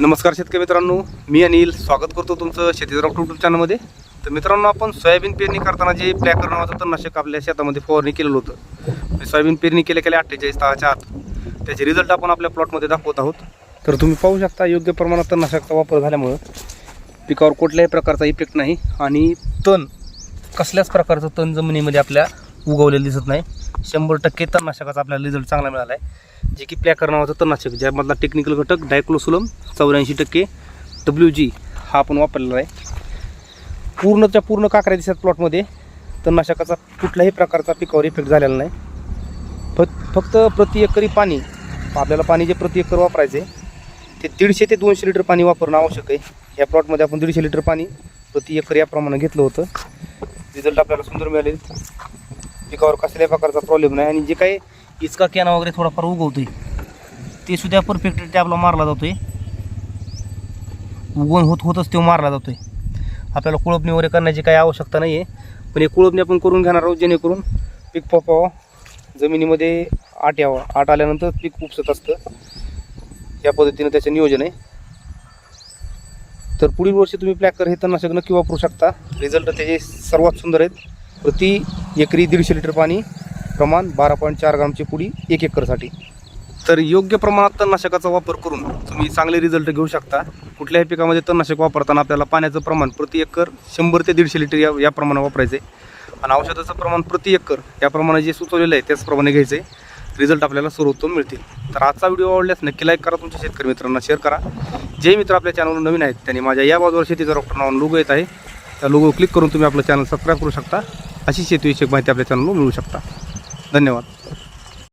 नमस्कार शेतकरी मित्रांनो मी अनिल. स्वागत करतो तुमचं शेतीचा डॉक्टर यूट्यूब चॅनलमध्ये तर मित्रांनो आपण सोयाबीन पेरणी करताना जे प्लॅकर नावाचं तणनाशक आपल्या शेतामध्ये फवारणी केलेलं होतं. सोयाबीन पेरणी केल्या केल्या अठ्ठेचाळीस तासाच्या आत त्याचे रिझल्ट आपण आपल्या प्लॉटमध्ये दाखवत आहोत. तर तुम्ही पाहू शकता योग्य प्रमाणात तणनाशकाचा वापर झाल्यामुळं पिकावर कुठल्याही प्रकारचा इफेक्ट नाही. आणि तण कसल्याच प्रकारचं तण जमिनीमध्ये आपल्या उगवलेलं दिसत नाही. शंभर टक्के तणनाशकाचा आपल्याला रिझल्ट चांगला मिळाला आहे जे की प्लॅकर नावाचं तणनाशक ज्यामधला टेक्निकल घटक डायक्लोसुलम चौऱ्याऐंशी टक्के डब्ल्यू जी हा आपण वापरलेला आहे. पूर्णच्या पूर्ण काकऱ्या दिसत प्लॉटमध्ये तणनाशकाचा कुठल्याही प्रकारचा पिकावर इफेक्ट झालेला नाही. फक्त फक्त प्रति एकरी पाणी आपल्याला पाणी जे प्रति एकर वापरायचे ते दीडशे ते दोनशे लिटर पाणी वापरणं आवश्यक आहे. या प्लॉटमध्ये आपण दीडशे लिटर पाणी प्रति एकर याप्रमाणे घेतलं होतं. रिझल्ट आपल्याला सुंदर मिळाले पिकावर कसल्या प्रकारचा प्रॉब्लेम नाही. आणि जे काही इचका कॅना वगैरे थोडाफार उगवतोय ते सुद्धा परफेक्ट टॅबला मारला जातोय. उगवण होत होतच तो मारला जातोय. आपल्याला कुळपणी वगैरे करण्याची काही आवश्यकता नाही आहे पण हे कुळपणी आपण करून घेणार आहोत जेणेकरून पीक पोपावं जमिनीमध्ये आट यावं. आट आल्यानंतर पीक उपसत असतं. या पद्धतीनं त्याचं नियोजन आहे. तर पुढील वर्षी तुम्ही प्लॅकर हे तणनाशक नक्की वापरू शकता. रिझल्ट त्याचे सर्वात सुंदर आहेत. प्रति एकरी दीडशे लिटर पाणी प्रमाण बारा पॉईंट चार ग्रामची पुडी एक एकरसाठी. तर योग्य प्रमाणात तणनाशकाचा वापर करून तुम्ही चांगले रिझल्ट घेऊ शकता. कुठल्याही पिकामध्ये तणनाशक वापरताना आपल्याला पाण्याचं प्रमाण प्रति एकर शंभर ते दीडशे लिटर या याप्रमाणे वापरायचं आहे आणि औषधाचं प्रमाण प्रति एकर याप्रमाणे जे सुचवलेलं आहे त्याचप्रमाणे घ्यायचं आहे रिझल्ट आपल्याला सर्वोत्तम मिळतील. तर आजचा व्हिडिओ आवडल्यास नक्की लाईक करा तुमच्या शेतकरी मित्रांना शेअर करा. जे मित्र आपल्या चॅनलवर नवीन आहेत त्यांनी माझ्या या बाजूवर शेतीचा डॉक्टर नावानं लोगो येत आहे. त्या लोगो क्लिक करून तुम्ही आपलं चॅनल सबस्क्राईब करू शकता. अशी शेतीविषयक माहिती आपल्या चॅनलवर मिळू शकता. धन्यवाद.